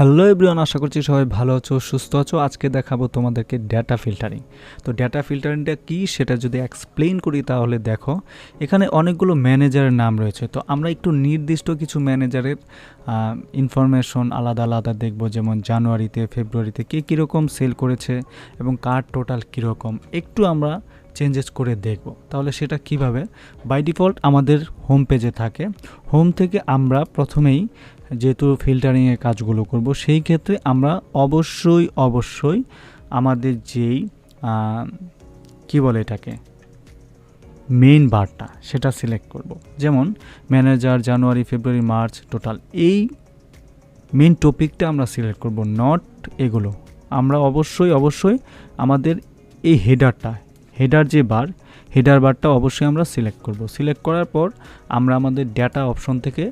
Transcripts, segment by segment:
Hello everyone, আশা করছি সবাই ভালো আছো, সুস্থ আছো। আজকে দেখাবো তোমাদেরকে ডেটা ফিল্টারিং তো ডেটা ফিল্টারিংটা কী সেটা যদি এক্সপ্লেন করি তাহলে দেখো, এখানে অনেকগুলো ম্যানেজারের নাম রয়েছে। তো আমরা একটু নির্দিষ্ট কিছু ম্যানেজারের ইনফরমেশন আলাদা আলাদা দেখব, যেমন জানুয়ারিতে, ফেব্রুয়ারিতে কে কীরকম সেল করেছে এবং কার টোটাল কীরকম, একটু আমরা চেঞ্জেস করে দেখব। তাহলে সেটা কীভাবে? বাই ডিফল্ট আমাদের হোম পেজে থাকে। হোম থেকে আমরা প্রথমেই যেহেতু ফিল্টারিংয়ের কাজগুলো করব, সেই ক্ষেত্রে আমরা অবশ্যই অবশ্যই আমাদের যেই কি বলে এটাকে? মেইন বারটা সেটা সিলেক্ট করব। যেমন manager January February March total এই মেইন টপিকটা আমরা সিলেক্ট করব নট এগুলো। আমরা অবশ্যই অবশ্যই আমাদের এই হেডারটা হেডার যে বার হেডার বারটা অবশ্যই আমরা সিলেক্ট করব। সিলেক্ট করার পর আমরা আমাদের ডেটা অপশন থেকে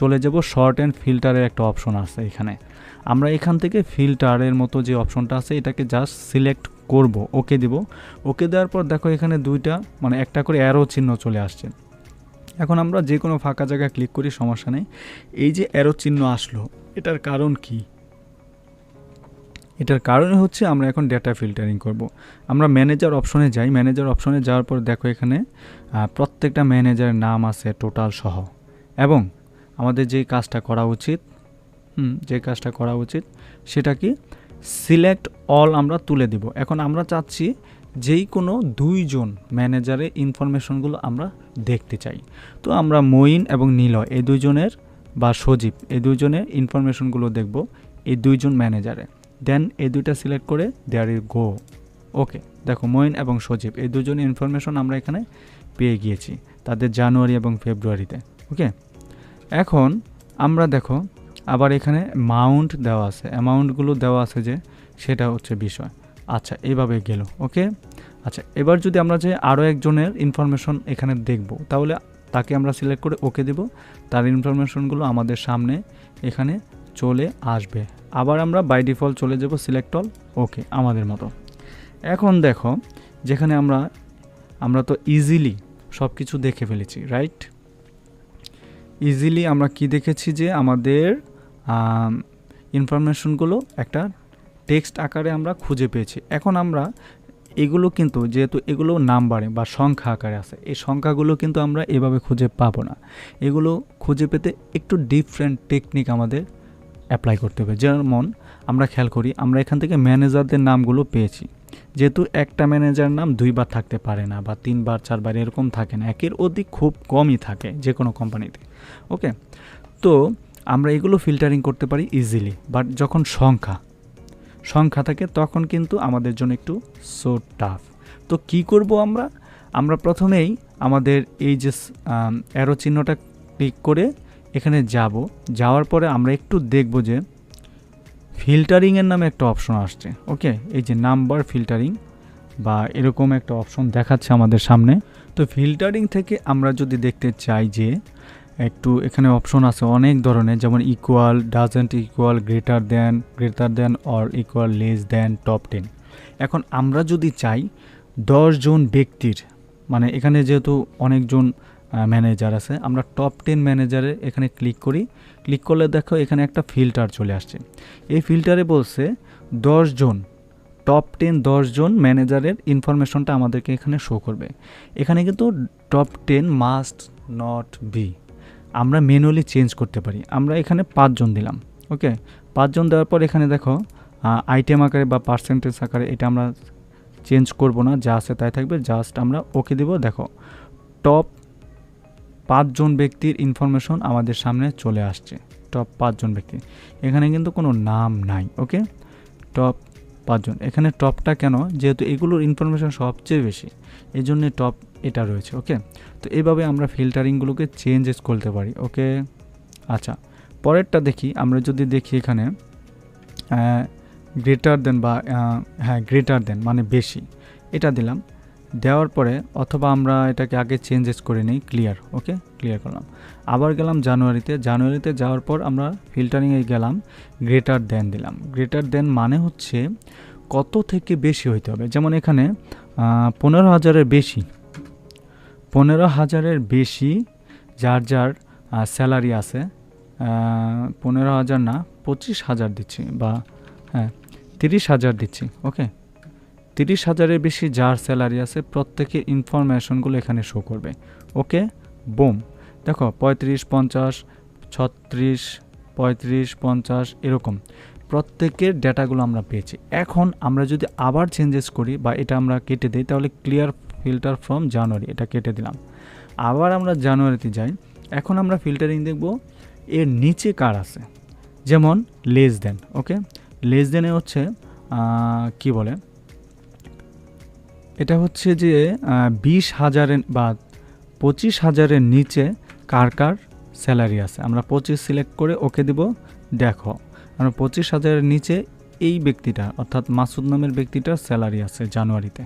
চলে যাব শর্ট অ্যান্ড ফিল্টারের একটা অপশন আছে এখানে। আমরা এখান থেকে ফিল্টারের মতো যে অপশনটা আছে এটাকে জাস্ট সিলেক্ট করব ওকে দিব। ওকে দেওয়ার পর দেখো এখানে দুইটা মানে একটা করে অ্যারো চিহ্ন চলে আসছে। এখন আমরা যে কোনো ফাঁকা জায়গায় ক্লিক করি, সমস্যা নেই। এই যে অ্যারো চিহ্ন আসলো, এটার কারণ কি? এটার কারণ হচ্ছে আমরা এখন ডেটা ফিল্টারিং করব। আমরা ম্যানেজার অপশনে যাই। ম্যানেজার অপশনে যাওয়ার পর দেখো এখানে প্রত্যেকটা ম্যানেজারের নাম আছে টোটাল সহ। এবং আমাদের যেই কাজটা করা উচিত, হুম, যে কাজটা করা উচিত, সেটা কি? সিলেক্ট অল আমরা তুলে দিব। এখন আমরা চাচ্ছি যেই কোনো দুইজন ম্যানেজারের ইনফরমেশনগুলো আমরা দেখতে চাই। তো আমরা মঈন এবং নীলয়, এই দুইজনের বা সজীব, এই দুইজনের ইনফরমেশনগুলো দেখব এই দুইজন ম্যানেজারে দেন এই দুইটা সিলেক্ট করে দেয়ার ইজ গো ওকে দেখো মঈন এবং সজীব, এই দুজনের ইনফরমেশন আমরা এখানে পেয়ে গিয়েছি, তাদের জানুয়ারি এবং ফেব্রুয়ারিতে। ওকে এখন আমরা দেখো, আবার এখানে মাউন্ট দেওয়া আছে। অ্যামাউন্টগুলো দেওয়া আছে যে, সেটা হচ্ছে বিষয়। আচ্ছা এইভাবে গেল, ওকে? আচ্ছা এবার যদি আমরা যে আরও একজনের ইনফরমেশন এখানে দেখব, তাহলে তাকে আমরা সিলেক্ট করে ওকে দেব। তার ইনফরমেশনগুলো আমাদের সামনে এখানে চলে আসবে। আবার আমরা বাই ডিফল্ট চলে যাব সিলেক্ট অল ওকে, আমাদের মতো। এখন দেখো, যেখানে আমরা আমরা তো ইজিলি সব কিছু দেখে ফেলেছি রাইট ইজিলি আমরা কি দেখেছি যে আমাদের ইনফরমেশনগুলো একটা টেক্সট আকারে আমরা খুঁজে পেয়েছি। এখন আমরা এগুলো কিন্তু যেহেতু এগুলো নাম্বারে বা সংখ্যা আকারে আছে, এই সংখ্যাগুলো কিন্তু আমরা এভাবে খুঁজে পাবো না। এগুলো খুঁজে পেতে একটু ডিফারেন্ট টেকনিক আমাদের অ্যাপ্লাই করতে হবে। যেমন আমরা খেয়াল করি, আমরা এখান থেকে ম্যানেজারদের নামগুলো পেয়েছি। যেহেতু একটা ম্যানেজার নাম দুইবার থাকতে পারে না বা তিনবার, চারবার এরকম থাকে না, একের অধিক খুব কমই থাকে যে কোনো কোম্পানিতে, ওকে? তো আমরা এগুলো ফিল্টারিং করতে পারি ইজিলি বাট যখন সংখ্যা সংখ্যা থাকে তখন কিন্তু আমাদের জন্য একটু সো টাফ তো কি করব আমরা? আমরা প্রথমেই আমাদের এই যে অ্যারো চিহ্নটা ক্লিক করে এখানে যাব, যাওয়ার পরে আমরা একটু দেখব যে ফিল্টারিংয়ের নামে একটা অপশন আসছে, ওকে? এই যে নাম্বার ফিল্টারিং বা এরকম একটা অপশন দেখাচ্ছে আমাদের সামনে। তো ফিল্টারিং থেকে আমরা যদি দেখতে চাই যে একটু এখানে অপশন আছে অনেক ধরনের, যেমন equal doesn't equal greater than greater than or equal less than top ten এখন আমরা যদি চাই দশজন ব্যক্তির মানে এখানে যেহেতু অনেকজন ম্যানেজার আছে। আমরা টপ টেন ম্যানেজারে এখানে ক্লিক করি। ক্লিক করলে দেখো এখানে একটা ফিল্টার চলে আসছে। এই ফিল্টারে বলছে জন টপ টেন জন ম্যানেজারের ইনফরমেশনটা আমাদেরকে এখানে শো করবে। এখানে কিন্তু top ten must not be আমরা ম্যানুয়ালি চেঞ্জ করতে পারি। আমরা এখানে পাঁচজন দিলাম ওকে পাঁচজন দেওয়ার পর এখানে দেখো আইটেম আকারে বা পার্সেন্টেজ আকারে এটা আমরা চেঞ্জ করব না। যা আছে তাই থাকবে। জাস্ট আমরা ওকে দেব। দেখো টপ পাঁচজন ব্যক্তির ইনফরমেশন আমাদের সামনে চলে আসছে। টপ পাঁচজন ব্যক্তি। এখানে কিন্তু কোনো নাম নাই ওকে টপ পাঁচজন। এখানে টপটা কেন? যেহেতু এগুলোর ইনফরমেশন সবচেয়ে বেশি এই জন্যে টপ এটা রয়েছে ওকে তো এইভাবে আমরা ফিল্টারিংগুলোকে চেঞ্জেস করতে পারি ওকে আচ্ছা পরেরটা দেখি, আমরা যদি দেখি এখানে গ্রেটার দেন বা হ্যাঁ গ্রেটার দেন মানে বেশি। এটা দিলাম। দেওয়ার পরে অথবা আমরা এটাকে আগে চেঞ্জেস করে নিই ক্লিয়ার ওকে ক্লিয়ার করলাম। আবার গেলাম জানুয়ারিতে। জানুয়ারিতে যাওয়ার পর আমরা ফিল্টারিংয়ে গেলাম গ্রেটার দেন দিলাম। গ্রেটার দেন মানে হচ্ছে কত থেকে বেশি হইতে হবে? যেমন এখানে পনেরো হাজারের বেশি। পনেরো হাজারের বেশি যার যার স্যালারি আছে পনেরো হাজার না, পঁচিশ হাজার দিচ্ছি বা হ্যাঁ তিরিশ হাজার দিচ্ছি ওকে তিরিশ হাজারের বেশি যার স্যালারি আছে প্রত্যেকের ইনফরমেশনগুলো এখানে শো করবে। ওকে? বোম। দেখো, পঁয়ত্রিশ, পঞ্চাশ, ছত্রিশ, পঁয়ত্রিশ, পঞ্চাশ, এরকম। প্রত্যেকের ডেটাগুলো আমরা পেয়েছি। এখন আমরা যদি আবার চেঞ্জেস করি বা এটা আমরা কেটে দিই, তাহলে ক্লিয়ার ফিল্টার ফ্রম জানুয়ারি এটা কেটে দিলাম। আবার আমরা জানুয়ারিতে যাই। এখন আমরা ফিল্টারিং দেখব, এর নিচে কার আছে? যেমন লেস দেন ওকে লেস দেনে হচ্ছে কি বলে? এটা হচ্ছে যে বিশ হাজারের বা পঁচিশ হাজারের নিচে কার কার স্যালারি আছে। আমরা পঁচিশ সিলেক্ট করে ওকে দিব, দেখো, আমরা পঁচিশ হাজারের নিচে এই ব্যক্তিটা, অর্থাৎ মাসুদ নামের ব্যক্তিটার স্যালারি আছে জানুয়ারিতে,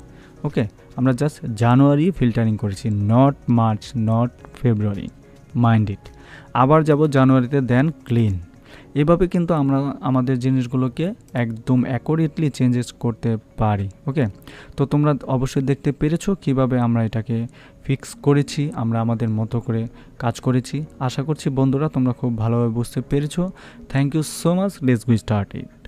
ওকে? আমরা জাস্ট জানুয়ারি ফিল্টারিং করেছি, not March, not February, mind it. আবার যাব জানুয়ারিতে, দেন ক্লিন। এভাবে কিন্তু আমরা আমাদের জিনিসগুলোকে একদম অ্যাকোরেটলি চেঞ্জেস করতে পারি ওকে তো তোমরা অবশ্যই দেখতে পেরেছ কীভাবে আমরা এটাকে ফিক্স করেছি, আমরা আমাদের মতো করে কাজ করেছি। আশা করছি বন্ধুরা তোমরা খুব ভালোভাবে বুঝতে পেরেছ। Thank you so much let's go start it